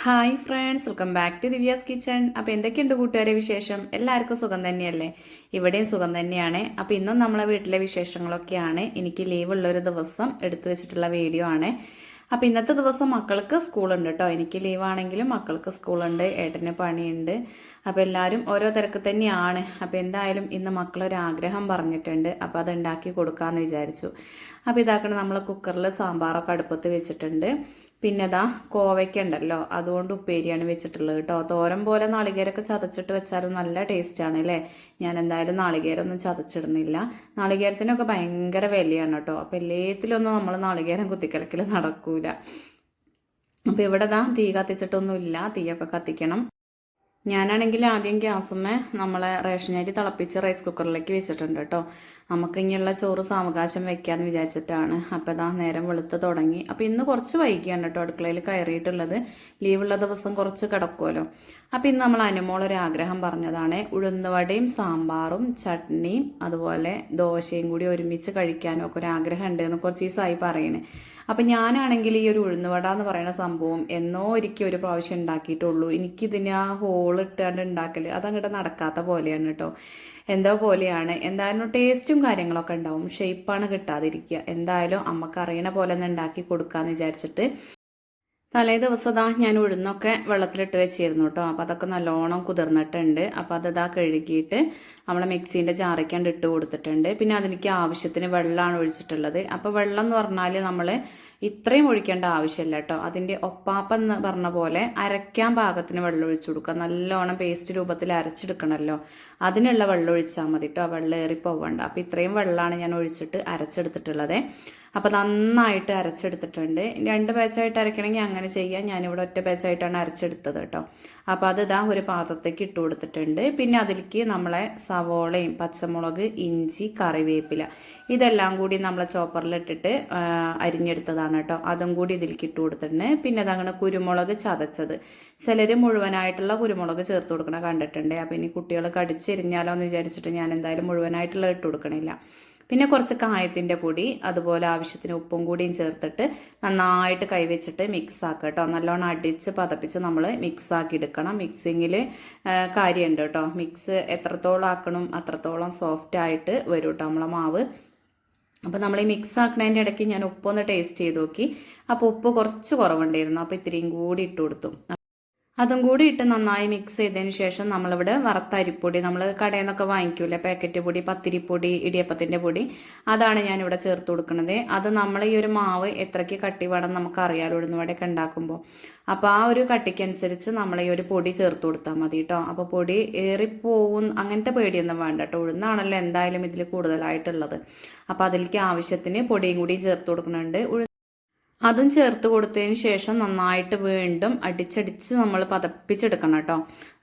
Hi friends welcome back to Divya's kitchen അപ്പോൾ എന്തൊക്കെയുണ്ട് കൂട്ടുകാരെ വിശേഷം? എല്ലാവർക്കും സുഖം തന്നെയല്ലേ? ഇവിടെയും സുഖം തന്നെയാണ്. അപ്പോൾ ഇന്നും നമ്മളെ വീട്ടിലെ വിശേഷങ്ങളൊക്കെയാണ്. എനിക്ക് ലീവ് ഉള്ള ഒരു ദിവസം എടുത്തു വെച്ചിട്ടുള്ള വീഡിയോ ആണ്. അപ്പോൾ ഇന്നത്തെ ദിവസം മക്കൾക്ക് സ്കൂളുണ്ട് കേട്ടോ എനിക്ക് ലീവാണെങ്കിലും മക്കൾക്ക് സ്കൂളുണ്ട് ഏട്ടന് പണിയുണ്ട്. അപ്പോൾ എല്ലാവരും ഓരോ തിരക്ക് തന്നെയാണ്. അപ്പോൾ എന്തായാലും ഇന്ന് മക്കളൊരാഗ്രഹം പറഞ്ഞിട്ടുണ്ട്. അപ്പോൾ അത് ഉണ്ടാക്കി കൊടുക്കാമെന്ന് വിചാരിച്ചു. അപ്പോൾ ഇതാക്കണം നമ്മൾ കുക്കറിൽ സാമ്പാറൊക്കെ അടുപ്പത്ത് വെച്ചിട്ടുണ്ട്. പിന്നെ അതാ കോവയ്ക്ക ഉണ്ടല്ലോ അതുകൊണ്ട് ഉപ്പേരിയാണ് വെച്ചിട്ടുള്ളത് കേട്ടോ. തോരൻ പോലെ നാളികേരൊക്കെ ചതച്ചിട്ട് വെച്ചാലും നല്ല ടേസ്റ്റാണ് അല്ലേ? ഞാൻ എന്തായാലും നാളികേരം ഒന്നും ചതച്ചിടുന്നില്ല. നാളികേരത്തിനൊക്കെ ഭയങ്കര വിലയാണ് കേട്ടോ. അപ്പം എല്ലാത്തിലൊന്നും നമ്മൾ നാളികേരം കുത്തിക്കലക്കിൽ നടക്കൂല. അപ്പം ഇവിടെ ദാ തീ കത്തിച്ചിട്ടൊന്നുമില്ല. തീയൊക്കെ കത്തിക്കണം. ഞാനാണെങ്കിൽ ആദ്യം ഗ്യാസുമ്മേ നമ്മളെ റേഷൻ തിളപ്പിച്ച് റൈസ് കുക്കറിലേക്ക് വെച്ചിട്ടുണ്ട് കേട്ടോ. നമുക്ക് ഇനിയുള്ള ചോറ് സാവകാശം വെക്കാന്ന് വിചാരിച്ചിട്ടാണ്. അപ്പം ഇതാ നേരം വെളുത്ത് തുടങ്ങി. അപ്പം ഇന്ന് കുറച്ച് വൈകിയാണ് കേട്ടോ അടുക്കളയിൽ കയറിയിട്ടുള്ളത്. ലീവുള്ള ദിവസം കുറച്ച് കിടക്കുമല്ലോ അപ്പം ഇന്ന് നമ്മൾ അനുമോളൊരാഗ്രഹം പറഞ്ഞതാണ്. ഉഴുന്നുവടയും സാമ്പാറും ചട്നിയും അതുപോലെ ദോശയും കൂടി ഒരുമിച്ച് കഴിക്കാനും ഒക്കെ ഒരു ആഗ്രഹം ഉണ്ട് എന്ന് കുറച്ച് ദിവസമായി പറയണേ. അപ്പം ഞാനാണെങ്കിൽ ഈ ഒരു ഉഴുന്നുവട എന്ന് പറയുന്ന സംഭവം എന്നോ ഒരിക്കൽ ഒരു പ്രാവശ്യം ഉണ്ടാക്കിയിട്ടുള്ളൂ. എനിക്കിതിന് ആ ഹോൾ ഇട്ടാണ്ട് ഉണ്ടാക്കൽ അതങ്ങോട്ട് നടക്കാത്ത പോലെയാണ് കേട്ടോ എന്തോ പോലെയാണ്? എന്തായാലും ടേസ്റ്റും കാര്യങ്ങളൊക്കെ ഉണ്ടാവും. ഷേപ്പാണ് കിട്ടാതിരിക്കുക. എന്തായാലും അമ്മയ്ക്ക് അറിയണ പോലെ ഒന്ന് ഉണ്ടാക്കി കൊടുക്കാന്ന് വിചാരിച്ചിട്ട് തലേ ദിവസം ഇതാ ഞാൻ ഉഴുന്നൊക്കെ വെള്ളത്തിലിട്ട് വെച്ചിരുന്നു കേട്ടോ അപ്പോൾ അതൊക്കെ നല്ലോണം കുതിർന്നിട്ടുണ്ട്. അപ്പോൾ അത് കഴുകിയിട്ട് നമ്മളെ മിക്സീന്റെ ജാറയ്ക്കാണ്ട് ഇട്ട് കൊടുത്തിട്ടുണ്ട്. പിന്നെ അതിലേക്ക് ആവശ്യത്തിന് വെള്ളമാണ് ഒഴിച്ചിട്ടുള്ളത്. അപ്പോൾ വെള്ളം എന്ന് പറഞ്ഞാൽ നമ്മൾ ഇത്രയും ഒഴിക്കേണ്ട ആവശ്യമില്ല കേട്ടോ അതിന്റെ ഒപ്പാപ്പ എന്ന് പറഞ്ഞ പോലെ അരയ്ക്കാൻ പാകത്തിന് വെള്ളം ഒഴിച്ചു കൊടുക്കുക. നല്ലോണം പേസ്റ്റ് രൂപത്തിൽ അരച്ചെടുക്കണമല്ലോ അതിനുള്ള വെള്ളം ഒഴിച്ചാൽ മതി കേട്ടോ വെള്ളം ഏറി പോവണ്ട അപ്പോൾ ഇത്രയും വെള്ളമാണ് ഞാൻ ഒഴിച്ചിട്ട് അരച്ചെടുത്തിട്ടുള്ളത്. അപ്പോൾ നന്നായിട്ട് അരച്ചെടുത്തിട്ടുണ്ട്. രണ്ട് ബാച്ചായിട്ട് അരയ്ക്കണമെങ്കിൽ അങ്ങനെ ചെയ്യാം. ഞാനിവിടെ ഒറ്റ ബാച്ചായിട്ടാണ് അരച്ചെടുത്തത് കേട്ടോ അപ്പോൾ അത് ഇതാ ഒരു പാത്രത്തേക്ക് ഇട്ട് കൊടുത്തിട്ടുണ്ട്. പിന്നെ അതിലേക്ക് നമ്മളെ സവോളയും പച്ചമുളക് ഇഞ്ചി കറിവേപ്പില ഇതെല്ലാം കൂടി നമ്മളെ ചോപ്പറിലിട്ടിട്ട് അരിഞ്ഞെടുത്തതാണ് കേട്ടോ അതും കൂടി ഇതിലേക്ക് ഇട്ട് കൊടുത്തിട്ടുണ്ട്. പിന്നെ അതങ്ങനെ കുരുമുളക് ചതച്ചത്. ചിലർ മുഴുവനായിട്ടുള്ള കുരുമുളക് ചേർത്ത് കൊടുക്കണ കണ്ടിട്ടുണ്ട്. അപ്പോൾ ഇനി കുട്ടികൾ കടിച്ചെരിഞ്ഞാലോ എന്ന് വിചാരിച്ചിട്ട് ഞാൻ എന്തായാലും മുഴുവനായിട്ടുള്ള ഇട്ട് കൊടുക്കണില്ല. പിന്നെ കുറച്ച് കായത്തിന്റെ പൊടി അതുപോലെ ആവശ്യത്തിന് ഉപ്പും കൂടിയും ചേർത്തിട്ട് നന്നായിട്ട് കൈവച്ചിട്ട് മിക്സ് ആക്കുക കേട്ടോ. നല്ലോണം അടിച്ച് പതപ്പിച്ച് നമ്മൾ മിക്സ് ആക്കി എടുക്കണം. മിക്സിങ്ങിൽ കാര്യമുണ്ട് കേട്ടോ. മിക്സ് എത്രത്തോളം ആക്കണം അത്രത്തോളം സോഫ്റ്റ് ആയിട്ട് വരും കേട്ടോ നമ്മളെ മാവ്. അപ്പോൾ നമ്മൾ ഈ മിക്സ് ആക്കുന്നതിന്റെ ഇടയ്ക്ക് ഞാൻ ഉപ്പൊന്ന് ടേസ്റ്റ് ചെയ്ത് നോക്കി. അപ്പോൾ ഉപ്പ് കുറച്ച് കുറവുണ്ടായിരുന്നു. അപ്പോൾ ഇത്രയും കൂടി ഇട്ട് കൊടുത്തു. അതും കൂടി ഇട്ട് നന്നായി മിക്സ് ചെയ്തതിന് ശേഷം നമ്മളിവിടെ വറുത്ത അരിപ്പൊടി നമ്മൾ കടയിൽ നിന്നൊക്കെ വാങ്ങിക്കൂലേ? പാക്കറ്റ് പൊടി പത്തിരിപ്പൊടി ഇടിയപ്പത്തിന്റെ പൊടി. അതാണ് ഞാൻ ഇവിടെ ചേർത്ത് കൊടുക്കുന്നത്. അത് നമ്മൾ ഈ ഒരു മാവ് എത്രയ്ക്ക് കട്ടി വേണം നമുക്ക് അറിയാലോ ഉഴുന്നുവടയൊക്കെ ഉണ്ടാക്കുമ്പോൾ അപ്പോൾ ആ ഒരു കട്ടിക്കനുസരിച്ച് നമ്മൾ ഈ ഒരു പൊടി ചേർത്ത് കൊടുത്താൽ മതി കേട്ടോ അപ്പോൾ പൊടി ഏറിപ്പോവും അങ്ങനത്തെ പേടിയൊന്നും വേണ്ട കേട്ടോ ഉഴുന്നാണല്ലോ എന്തായാലും ഇതിൽ കൂടുതലായിട്ടുള്ളത്. അപ്പോൾ അതിലേക്ക് ആവശ്യത്തിന് പൊടിയും കൂടി ചേർത്ത് കൊടുക്കുന്നുണ്ട്. അതും ചേർത്ത് കൊടുത്തതിന് ശേഷം നന്നായിട്ട് വീണ്ടും അടിച്ചടിച്ച് നമ്മൾ പതപ്പിച്ചെടുക്കണം കേട്ടോ.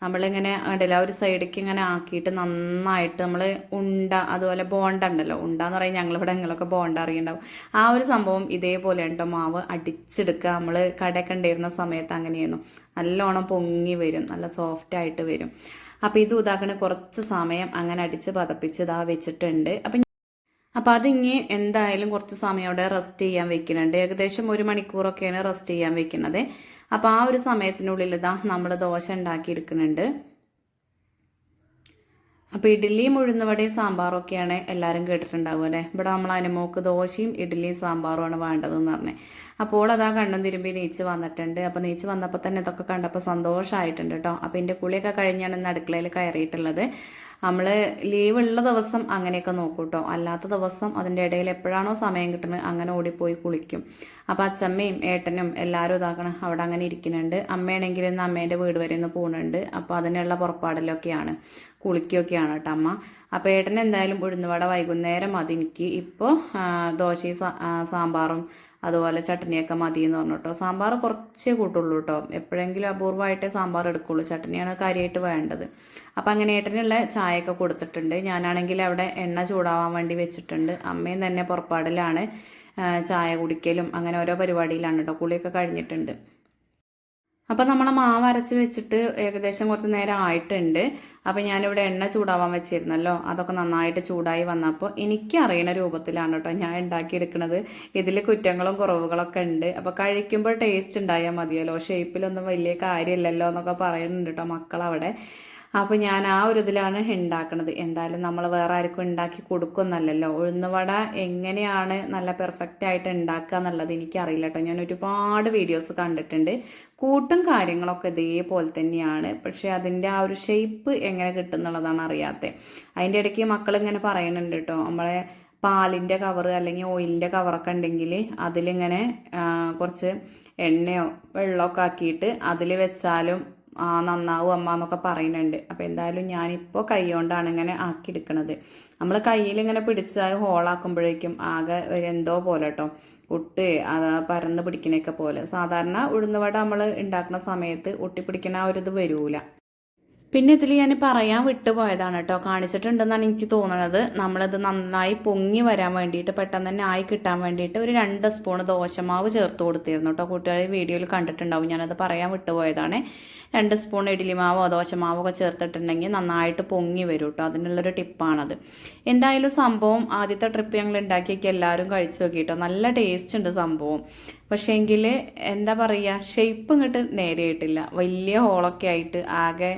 നമ്മളിങ്ങനെ ഇടല ഒരു സൈഡിലേക്ക് ഇങ്ങനെ ആക്കിയിട്ട് നന്നായിട്ട് നമ്മൾ ഉണ്ട അതുപോലെ ബോണ്ട ഉണ്ടല്ലോ. ഉണ്ട എന്ന് പറയുന്നത് ഞങ്ങളിവിടെ നിങ്ങളൊക്കെ ബോണ്ട അറിയുണ്ടാവും ആ ഒരു സംഭവം ഇതേപോലെ കേട്ടോ മാവ് അടിച്ചെടുക്കുക. നമ്മൾ കടയൊക്കെ ഉണ്ടായിരുന്ന സമയത്ത് അങ്ങനെയായിരുന്നു. നല്ലോണം പൊങ്ങി വരും നല്ല സോഫ്റ്റ് ആയിട്ട് വരും. അപ്പോൾ ഇത് ഉദാക്കണ കുറച്ച് സമയം അങ്ങനെ അടിച്ച് പതപ്പിച്ച് ഇതാ വെച്ചിട്ടുണ്ട്. അപ്പം അപ്പോൾ അതിങ്ങി എന്തായാലും കുറച്ച് സമയം അവിടെ റെസ്റ്റ് ചെയ്യാൻ വെക്കുന്നുണ്ട്. ഏകദേശം ഒരു മണിക്കൂറൊക്കെയാണ് റെസ്റ്റ് ചെയ്യാൻ വെക്കുന്നത്. അപ്പോൾ ആ ഒരു സമയത്തിനുള്ളിൽ ഇതാ നമ്മൾ ദോശ ഉണ്ടാക്കി എടുക്കുന്നുണ്ട്. അപ്പോൾ ഇഡ്ഡലിയും ഉഴുന്നുവടയും സാമ്പാറും ഒക്കെയാണ് എല്ലാവരും കേട്ടിട്ടുണ്ടാവുക അല്ലേ? ഇവിടെ നമ്മൾ അനുമോക്ക് ദോശയും ഇഡ്ഡലിയും സാമ്പാറുമാണ് വേണ്ടതെന്ന് പറഞ്ഞേ. അപ്പോൾ അതാ കണ്ണും തിരുമ്പി നീച്ച് വന്നിട്ടുണ്ട്. അപ്പോൾ നീച്ച് വന്നപ്പോൾ തന്നെ ഇതൊക്കെ കണ്ടപ്പോൾ സന്തോഷമായിട്ടുണ്ട് കേട്ടോ അപ്പോൾ എന്റെ കുളിയൊക്കെ കഴിഞ്ഞാണ് ഇന്ന് അടുക്കളയിൽ കയറിയിട്ടുള്ളത്. നമ്മൾ ലീവ് ഉള്ള ദിവസം അങ്ങനെയൊക്കെ നോക്കും കേട്ടോ അല്ലാത്ത ദിവസം അതിന്റെ ഇടയിൽ എപ്പോഴാണോ സമയം കിട്ടുന്നത് അങ്ങനെ ഓടിപ്പോയി കുളിക്കും. അപ്പോൾ അച്ചമ്മയും ഏട്ടനും എല്ലാവരും ഇതാക്കണം അവിടെ അങ്ങനെ ഇരിക്കുന്നുണ്ട്. അമ്മയാണെങ്കിൽ ഇന്ന് അമ്മേന്റെ വീട് വരെ ഒന്ന് പോകുന്നുണ്ട് അപ്പോൾ അതിനുള്ള പുറപ്പാടിലൊക്കെയാണ്. കുളിക്കുകയൊക്കെയാണ് കേട്ടോ അമ്മ. അപ്പോൾ ഏട്ടൻ എന്തായാലും ഉഴുന്നുവട വൈകുന്നേരം മതി എനിക്ക് ഇപ്പോൾ ദോശയും സാമ്പാറും അതുപോലെ ചട്നിയൊക്കെ മതി എന്ന് പറഞ്ഞു കേട്ടോ സാമ്പാർ കുറച്ചേ കൂട്ടുള്ളൂ കേട്ടോ എപ്പോഴെങ്കിലും അപൂർവമായിട്ടേ സാമ്പാർ എടുക്കുള്ളൂ. ചട്നിയാണ് കാര്യമായിട്ട് വേണ്ടത്. അപ്പം അങ്ങനെ ഏട്ടനുള്ള ചായയൊക്കെ കൊടുത്തിട്ടുണ്ട്. ഞാനാണെങ്കിൽ അവിടെ എണ്ണ ചൂടാവാൻ വേണ്ടി വെച്ചിട്ടുണ്ട്. അമ്മയും തന്നെ പുറപ്പാടിലാണ് ചായ കുടിക്കലും അങ്ങനെ ഓരോ പരിപാടിയിലാണ് കേട്ടോ കുളിയൊക്കെ കഴിഞ്ഞിട്ടുണ്ട്. അപ്പം നമ്മൾ മാവ് അരച്ച് വെച്ചിട്ട് ഏകദേശം കുറച്ച് നേരം ആയിട്ടുണ്ട്. അപ്പം ഞാനിവിടെ എണ്ണ ചൂടാവാൻ വെച്ചിരുന്നല്ലോ. അതൊക്കെ നന്നായിട്ട് ചൂടായി വന്നപ്പോൾ എനിക്ക് അറിയുന്ന രൂപത്തിലാണ് കേട്ടോ ഞാൻ ഉണ്ടാക്കിയെടുക്കുന്നത് ഇതിൽ കുറ്റങ്ങളും കുറവുകളൊക്കെ ഉണ്ട്. അപ്പോൾ കഴിക്കുമ്പോൾ ടേസ്റ്റ് ഉണ്ടായാൽ മതിയല്ലോ. ഷേപ്പിലൊന്നും വലിയ കാര്യമില്ലല്ലോ എന്നൊക്കെ പറയുന്നുണ്ട് കേട്ടോ മക്കളവിടെ. അപ്പോൾ ഞാൻ ആ ഒരു ഇതിലാണ് ഉണ്ടാക്കുന്നത് എന്തായാലും നമ്മൾ വേറെ ആർക്കും ഉണ്ടാക്കി കൊടുക്കുന്നല്ലല്ലോ ഉഴുന്നുവട എങ്ങനെയാണ് നല്ല പെർഫെക്റ്റ് ആയിട്ട് ഉണ്ടാക്കുക എന്നുള്ളത് എനിക്കറിയില്ല കേട്ടോ. ഞാൻ ഒരുപാട് വീഡിയോസ് കണ്ടിട്ടുണ്ട്. കൂട്ടും കാര്യങ്ങളൊക്കെ ഇതേപോലെ തന്നെയാണ്. പക്ഷേ അതിന്റെ ആ ഒരു ഷേപ്പ് എങ്ങനെ കിട്ടും എന്നുള്ളതാണ് അറിയാത്തത് അതിന്റെ ഇടയ്ക്ക് മക്കൾ ഇങ്ങനെ പറയുന്നുണ്ട് കേട്ടോ. നമ്മളെ പാലിന്റെ കവർ അല്ലെങ്കിൽ ഓയിലിന്റെ കവറൊക്കെ ഉണ്ടെങ്കിൽ അതിലിങ്ങനെ കുറച്ച് എണ്ണയോ വെള്ളമൊക്കെ ആക്കിയിട്ട് അതിൽ വെച്ചാലും നന്നാവും അമ്മ എന്നൊക്കെ പറയുന്നുണ്ട്. അപ്പോൾ എന്തായാലും ഞാനിപ്പോൾ കൈ കൊണ്ടാണ് ഇങ്ങനെ ആക്കിയെടുക്കണത്. നമ്മൾ കയ്യിൽ ഇങ്ങനെ പിടിച്ചാൽ ഹോളാക്കുമ്പോഴേക്കും ആകെ എന്തോ പോലെ കേട്ടോ ഒട്ട് പരന്ന് പിടിക്കണൊക്കെ പോലെ. സാധാരണ ഉഴുന്നുവട നമ്മൾ ഉണ്ടാക്കുന്ന സമയത്ത് ഒട്ടിപ്പിടിക്കണ ആ ഒരു ഇത് വരൂല. പിന്നെ ഇതിൽ ഞാൻ പറയാൻ വിട്ടുപോയതാണ് കേട്ടോ. കാണിച്ചിട്ടുണ്ടെന്നാണ് എനിക്ക് തോന്നുന്നത് നമ്മളിത് നന്നായി പൊങ്ങി വരാൻ വേണ്ടിയിട്ട് പെട്ടെന്ന് തന്നെ ആയി കിട്ടാൻ വേണ്ടിയിട്ട് ഒരു രണ്ട് സ്പൂൺ ദോശമാവ് ചേർത്ത് കൊടുത്തിരുന്നു കേട്ടോ. കൂട്ടുകാർ വീഡിയോയിൽ കണ്ടിട്ടുണ്ടാവും. ഞാനത് പറയാൻ വിട്ടുപോയതാണ് രണ്ട് സ്പൂൺ ഇഡ്ഡലിമാവോ ദോശമാവോ ഒക്കെ ചേർത്തിട്ടുണ്ടെങ്കിൽ നന്നായിട്ട് പൊങ്ങി വരും കേട്ടോ. അതിനുള്ളൊരു ടിപ്പാണത്. എന്തായാലും സംഭവം ആദ്യത്തെ ട്രിപ്പ് ഞങ്ങൾ ഉണ്ടാക്കിയൊക്കെ എല്ലാവരും കഴിച്ചു നോക്കിയിട്ടോ നല്ല ടേസ്റ്റ് ഉണ്ട് സംഭവം. പക്ഷേങ്കിൽ എന്താ പറയുക ഷേപ്പ് ഇങ്ങോട്ട് നേരെയായിട്ടില്ല. വലിയ ഹോളൊക്കെ ആയിട്ട് ആകെ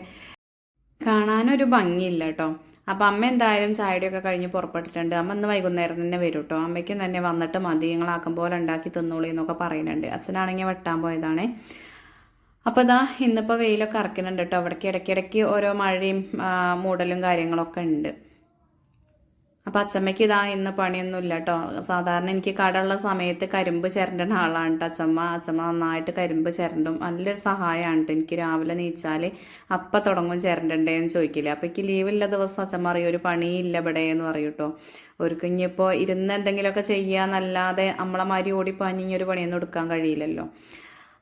കാണാനൊരു ഭംഗിയില്ല കേട്ടോ. അപ്പം അമ്മ എന്തായാലും ചായയുടെയൊക്കെ കഴിഞ്ഞ് പുറപ്പെട്ടിട്ടുണ്ട്. അമ്മ ഇന്ന് വൈകുന്നേരം തന്നെ വരും കേട്ടോ. അമ്മയ്ക്കും തന്നെ വന്നിട്ട് മതി. ഞങ്ങളാക്കും പോലെ ഉണ്ടാക്കി തിന്നോളി എന്നൊക്കെ പറയുന്നുണ്ട്. അച്ഛനാണെങ്കിൽ വെട്ടാൻ പോയതാണ്. അപ്പോൾ ഇതാ ഇന്നിപ്പോൾ വെയിലൊക്കെ ഇറക്കുന്നുണ്ട് കേട്ടോ. അവിടേക്ക് ഇടയ്ക്കിടയ്ക്ക് ഓരോ മഴയും മൂടലും കാര്യങ്ങളൊക്കെ ഉണ്ട്. അപ്പം അച്ചമ്മയ്ക്ക് ഇതാ ഇന്ന് പണിയൊന്നുമില്ല കേട്ടോ സാധാരണ എനിക്ക് കടയുള്ള സമയത്ത് കരിമ്പ് ചിരണ്ടുന്ന ആളാണ് കേട്ടോ അച്ചമ്മ. അച്ചമ്മ നന്നായിട്ട് കരിമ്പ് ചിരണ്ടും നല്ലൊരു സഹായമാണ് എനിക്ക് രാവിലെ നീച്ചാൽ അപ്പം തുടങ്ങും ചിരണ്ടേന്ന് ചോദിക്കില്ല അപ്പം എനിക്ക് ലീവില്ല ദിവസം അച്ചമ്മ അറിയും ഒരു പണിയില്ല ഇവിടെ എന്ന് പറയും കേട്ടോ ഒരു കുഞ്ഞിപ്പോൾ ഇരുന്ന് എന്തെങ്കിലുമൊക്കെ ചെയ്യാന്നല്ലാതെ നമ്മളെ മാതിരി ഓടിപ്പാഞ്ഞി ഒരു പണിയൊന്നും എടുക്കാൻ കഴിയില്ലല്ലോ.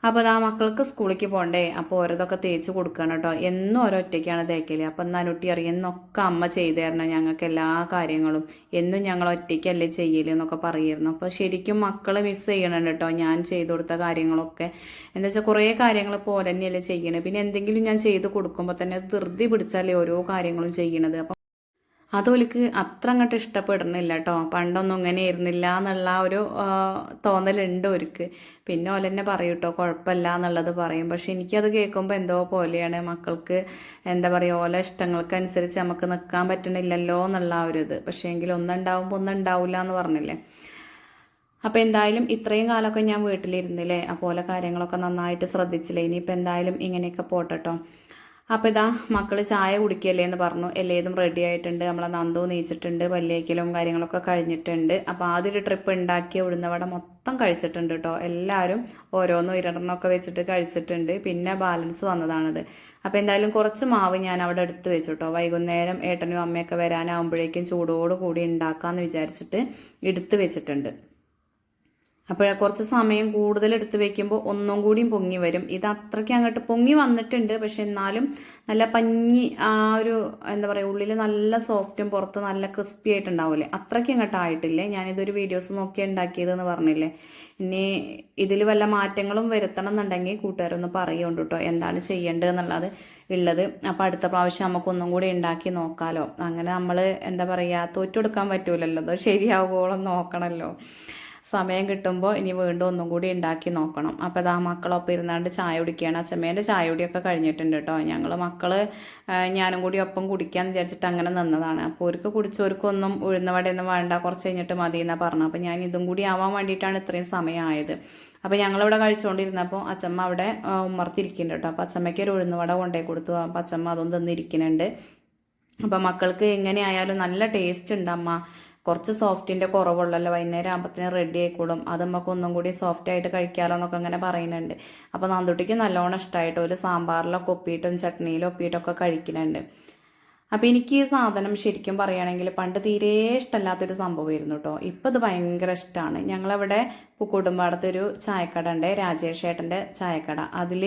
അപ്പോൾ ആ മക്കൾക്ക് സ്കൂളിലേക്ക് പോകണ്ടേ അപ്പോൾ ഓരോതൊക്കെ തേച്ച് കൊടുക്കണം കേട്ടോ. എന്നും ഓരോ ഒറ്റയ്ക്കാണ് തേക്കൽ അപ്പം എന്നാലൊട്ടി അറിയുന്നൊക്കെ അമ്മ ചെയ്തു തരണം. ഞങ്ങൾക്ക് എല്ലാ കാര്യങ്ങളും. എന്നും ഞങ്ങൾ ഒറ്റയ്ക്കല്ലേ ചെയ്യൽ എന്നൊക്കെ പറയുമായിരുന്നു അപ്പോൾ ശരിക്കും മക്കൾ മിസ് ചെയ്യണം കേട്ടോ. ഞാൻ ചെയ്തു കൊടുത്ത കാര്യങ്ങളൊക്കെ. എന്താ വെച്ചാൽ കുറേ കാര്യങ്ങൾ പോലെ തന്നെയല്ലേ ചെയ്യണത് പിന്നെ എന്തെങ്കിലും ഞാൻ ചെയ്ത് കൊടുക്കുമ്പോൾ തന്നെ ധൃതി പിടിച്ചാലേ ഓരോ കാര്യങ്ങളും ചെയ്യണത്. അപ്പം അതൊലിക്ക് അത്ര അങ്ങോട്ട് ഇഷ്ടപ്പെടുന്നില്ല കേട്ടോ പണ്ടൊന്നും ഇങ്ങനെ ആയിരുന്നില്ല എന്നുള്ള ഒരു തോന്നലുണ്ട് ഒരുക്ക്. പിന്നെ ഓല തന്നെ പറയും കേട്ടോ കുഴപ്പമില്ല എന്നുള്ളത് പറയും. പക്ഷെ എനിക്കത് കേൾക്കുമ്പോൾ എന്തോ പോലെയാണ് മക്കൾക്ക് എന്താ പറയുക ഓല ഇഷ്ടങ്ങൾക്കനുസരിച്ച് നമുക്ക് നിൽക്കാൻ പറ്റണില്ലല്ലോ എന്നുള്ള ഒരു ഇത്. പക്ഷേ എങ്കിൽ ഒന്നുണ്ടാവുമ്പോൾ ഒന്നും ഉണ്ടാവില്ല എന്ന് പറഞ്ഞില്ലേ. അപ്പോൾ എന്തായാലും ഇത്രയും കാലമൊക്കെ ഞാൻ വീട്ടിലിരുന്നില്ലേ അപ്പോൾ ഓല കാര്യങ്ങളൊക്കെ നന്നായിട്ട് ശ്രദ്ധിച്ചില്ലേ. ഇനിയിപ്പോൾ എന്തായാലും ഇങ്ങനെയൊക്കെ പോട്ടെട്ടോ. അപ്പോൾ ഇതാ മക്കൾ ചായ കുടിക്കല്ലേ എന്ന് പറഞ്ഞു. എല്ലേതും റെഡി ആയിട്ടുണ്ട്. നമ്മളെ നന്ദു നീച്ചിട്ടുണ്ട്. പല്ലേക്കലും കാര്യങ്ങളൊക്കെ കഴിഞ്ഞിട്ടുണ്ട്. അപ്പോൾ ആദ്യം ട്രിപ്പ് ഉണ്ടാക്കിയ ഉഴുന്നവട മൊത്തം കഴിച്ചിട്ടുണ്ട് കേട്ടോ എല്ലാവരും ഓരോന്നും ഇരണ്ടെണ്ണമൊക്കെ വെച്ചിട്ട് കഴിച്ചിട്ടുണ്ട്. പിന്നെ ബാലൻസ് വന്നതാണത്. അപ്പോൾ എന്തായാലും കുറച്ച് മാവ് ഞാൻ അവിടെ എടുത്ത് വെച്ചു കേട്ടോ വൈകുന്നേരം ഏട്ടനും അമ്മയൊക്കെ വരാനാവുമ്പോഴേക്കും ചൂടോട് കൂടി ഉണ്ടാക്കാമെന്ന് വിചാരിച്ചിട്ട് എടുത്ത് വെച്ചിട്ടുണ്ട്. അപ്പോൾ കുറച്ച് സമയം കൂടുതൽ എടുത്ത് വെക്കുമ്പോൾ ഒന്നും കൂടിയും പൊങ്ങി വരും. ഇത് അത്രയ്ക്ക് അങ്ങോട്ട് പൊങ്ങി വന്നിട്ടുണ്ട്. പക്ഷെ എന്നാലും നല്ല പഞ്ഞി ആ ഒരു എന്താ പറയുക ഉള്ളിൽ നല്ല സോഫ്റ്റും പുറത്ത് നല്ല ക്രിസ്പി ആയിട്ടുണ്ടാവില്ലേ? അത്രയ്ക്ക് അങ്ങോട്ട് ആയിട്ടില്ലേ? ഞാനിതൊരു വീഡിയോസ് നോക്കി ഉണ്ടാക്കിയതെന്ന് പറഞ്ഞില്ലേ? ഇനി ഇതിൽ വല്ല മാറ്റങ്ങളും വരുത്തണം എന്നുണ്ടെങ്കിൽ കൂട്ടുകാരൊന്ന് പറയുന്നുണ്ട് കേട്ടോ എന്താണ് ചെയ്യേണ്ടത് എന്നുള്ളത് ഉള്ളത്. അപ്പോൾ അടുത്ത പ്രാവശ്യം നമുക്ക് ഒന്നും കൂടി ഉണ്ടാക്കി നോക്കാമല്ലോ അങ്ങനെ നമ്മൾ എന്താ പറയുക തോറ്റെടുക്കാൻ പറ്റൂലല്ലോ. അത് ശരിയാവുകയോളം നോക്കണമല്ലോ സമയം കിട്ടുമ്പോൾ ഇനി വീണ്ടും ഒന്നും കൂടി ഉണ്ടാക്കി നോക്കണം. അപ്പോൾ അതാ മക്കളൊപ്പം ഇരുന്നാണ്ട് ചായ കുടിക്കുകയാണ്. അച്ഛമ്മേന്റെ ചായ കുടിയൊക്കെ കഴിഞ്ഞിട്ടുണ്ട് കേട്ടോ. ഞങ്ങൾ മക്കൾ ഞാനും കൂടി ഒപ്പം കുടിക്കാമെന്ന് വിചാരിച്ചിട്ട് അങ്ങനെ നിന്നതാണ്. അപ്പോൾ അവർക്ക് കുടിച്ചവർക്കൊന്നും ഉഴുന്നവടയൊന്നും വേണ്ട കുറച്ച് കഴിഞ്ഞിട്ട് മതി എന്നാണ് പറഞ്ഞത്. അപ്പോൾ ഞാൻ ഇതും കൂടി ആവാൻ വേണ്ടിയിട്ടാണ് ഇത്രയും സമയമായത്. അപ്പോൾ ഞങ്ങളിവിടെ കഴിച്ചുകൊണ്ടിരുന്നപ്പോൾ അച്ഛമ്മ അവിടെ ഉമ്മർത്തിരിക്കുന്നുണ്ട് കേട്ടോ. അപ്പോൾ അച്ഛമ്മയ്ക്ക് ഒരു ഉഴുന്നുവട കൊണ്ടേ കൊടുത്തു. അപ്പോൾ അച്ഛമ്മ അതൊന്നും തന്നിരിക്കുന്നുണ്ട്. അപ്പോൾ മക്കൾക്ക് എങ്ങനെയായാലും നല്ല ടേസ്റ്റ് ഉണ്ട് അമ്മ. കുറച്ച് സോഫ്റ്റിന്റെ കുറവുള്ളല്ലോ വൈകുന്നേരം ആകുമ്പോഴത്തേനും റെഡി ആയിക്കൂടും. അത് നമുക്ക് ഒന്നും കൂടി സോഫ്റ്റ് ആയിട്ട് കഴിക്കാമല്ലോ എന്നൊക്കെ അങ്ങനെ പറയുന്നുണ്ട്. അപ്പോൾ നന്ദുട്ടിക്ക് നല്ലോണം ഇഷ്ടമായിട്ട് ഒരു സാമ്പാറിലൊക്കെ ഒപ്പിയിട്ടും ചട്നിയിലും ഒപ്പിയിട്ടൊക്കെ കഴിക്കുന്നുണ്ട്. അപ്പോൾ എനിക്ക് ഈ സാധനം ശരിക്കും പറയുകയാണെങ്കിൽ പണ്ട് തീരെ ഇഷ്ടമല്ലാത്തൊരു സംഭവമായിരുന്നു കേട്ടോ ഇപ്പോൾ ഇത് ഭയങ്കര ഇഷ്ടമാണ്. ഞങ്ങളവിടെ പൂക്കോട്ടുംപാടത്ത് ഒരു ചായക്കട ഉണ്ട്. രാജേഷ് ഏട്ടന്റെ ചായക്കട. അതിൽ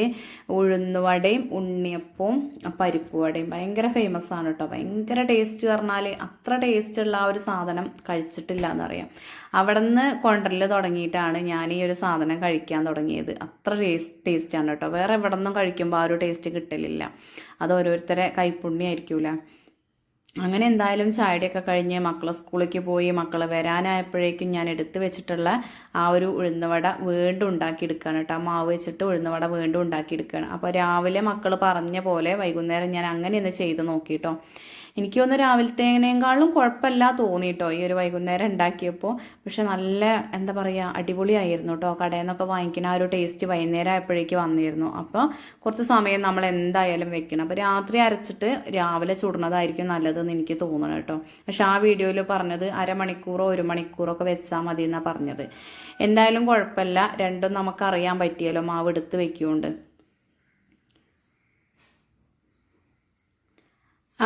ഉഴുന്നുവടയും ഉണ്ണിയപ്പവും പരിപ്പുവടയും ഭയങ്കര ഫേമസ് ആണ് കേട്ടോ ഭയങ്കര ടേസ്റ്റ് പറഞ്ഞാൽ അത്ര ടേസ്റ്റ് ഉള്ള ആ ഒരു സാധനം കഴിച്ചിട്ടില്ല എന്നറിയാം. അവിടെ നിന്ന് കൊണ്ടരൽ തുടങ്ങിയിട്ടാണ് ഞാൻ ഈ ഒരു സാധനം കഴിക്കാൻ തുടങ്ങിയത്. അത്ര ടേസ്റ്റ് ടേസ്റ്റാണ് കേട്ടോ. വേറെ എവിടെ നിന്നും കഴിക്കുമ്പോൾ ആ ഒരു ടേസ്റ്റ് കിട്ടലില്ല. അത് ഓരോരുത്തരെ കൈപ്പുണ്യായിരിക്കൂല അങ്ങനെ എന്തായാലും ചായയുടെയൊക്കെ കഴിഞ്ഞ് മക്കളെ സ്കൂളിലേക്ക് പോയി മക്കൾ വരാനായപ്പോഴേക്കും ഞാൻ എടുത്തു വെച്ചിട്ടുള്ള ആ ഒരു ഉഴുന്നവട വീണ്ടും ഉണ്ടാക്കിയെടുക്കുകയാണ് കേട്ടോ. ആ മാവ് വെച്ചിട്ട് ഉഴുന്നവട വീണ്ടും ഉണ്ടാക്കിയെടുക്കുകയാണ്. അപ്പോൾ രാവിലെ മക്കൾ പറഞ്ഞ പോലെ വൈകുന്നേരം ഞാൻ അങ്ങനെ ഒന്ന് ചെയ്ത് നോക്കിട്ടോ. എനിക്ക് ഒന്ന് രാവിലത്തേനേക്കാളും കുഴപ്പമില്ല തോന്നിട്ടോ ഈ ഒരു വൈകുന്നേരം ഉണ്ടാക്കിയപ്പോൾ. പക്ഷെ നല്ല എന്താ പറയുക അടിപൊളിയായിരുന്നു കേട്ടോ. കടയിൽ നിന്നൊക്കെ വാങ്ങിക്കുന്ന ആ ഒരു ടേസ്റ്റ് വൈകുന്നേരം ആയപ്പോഴേക്ക് വന്നിരുന്നു. അപ്പോൾ കുറച്ച് സമയം നമ്മൾ എന്തായാലും വെക്കണം. അപ്പോൾ രാത്രി അരച്ചിട്ട് രാവിലെ ചുടുന്നതായിരിക്കും നല്ലതെന്ന് എനിക്ക് തോന്നണം കേട്ടോ. പക്ഷെ ആ വീഡിയോയിൽ പറഞ്ഞത് അരമണിക്കൂറോ ഒരു മണിക്കൂറോ ഒക്കെ വെച്ചാൽ മതി എന്നാണ് പറഞ്ഞത്. എന്തായാലും കുഴപ്പമില്ല. രണ്ടും നമുക്കറിയാൻ പറ്റിയല്ലോ. മാവ് എടുത്ത് വെക്കുകൊണ്ട്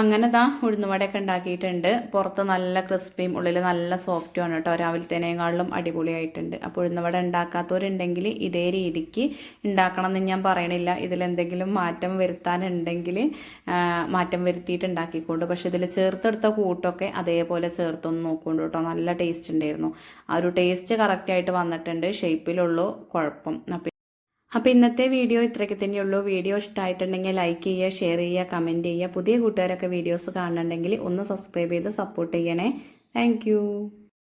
അങ്ങനെ ദാ ഉഴുന്നുവടയൊക്കെ ഉണ്ടാക്കിയിട്ടുണ്ട്. പുറത്ത് നല്ല ക്രിസ്പിയും ഉള്ളിൽ നല്ല സോഫ്റ്റും ആണ് കേട്ടോ രാവിലത്തേനേക്കാളിലും അടിപൊളിയായിട്ടുണ്ട്. അപ്പോൾ ഉഴുന്നുവട ഉണ്ടാക്കാത്തവരുണ്ടെങ്കിൽ ഇതേ രീതിക്ക് ഉണ്ടാക്കണം എന്ന് ഞാൻ പറയണില്ല. ഇതിലെന്തെങ്കിലും മാറ്റം വരുത്താനുണ്ടെങ്കിൽ മാറ്റം വരുത്തിയിട്ട് ഉണ്ടാക്കിക്കൊണ്ട് പക്ഷെ ഇതിൽ ചേർത്തെടുത്ത കൂട്ടൊക്കെ അതേപോലെ ചേർത്തൊന്ന് നോക്കൊണ്ട് കേട്ടോ നല്ല ടേസ്റ്റ് ഉണ്ടായിരുന്നു. ആ ഒരു ടേസ്റ്റ് കറക്റ്റായിട്ട് വന്നിട്ടുണ്ട്. ഷേപ്പിലുള്ളൂ കുഴപ്പം. അപ്പോൾ ഇന്നത്തെ വീഡിയോ ഇത്രയ്ക്ക് തന്നെയുള്ളൂ വീഡിയോ ഇഷ്ടമായിട്ടുണ്ടെങ്കിൽ ലൈക്ക് ചെയ്യുക ഷെയർ ചെയ്യുക കമന്റ് ചെയ്യുക. പുതിയ കൂട്ടുകാരൊക്കെ വീഡിയോസ് കാണുന്നുണ്ടെങ്കിൽ ഒന്ന് സബ്സ്ക്രൈബ് ചെയ്ത് സപ്പോർട്ട് ചെയ്യണേ. താങ്ക്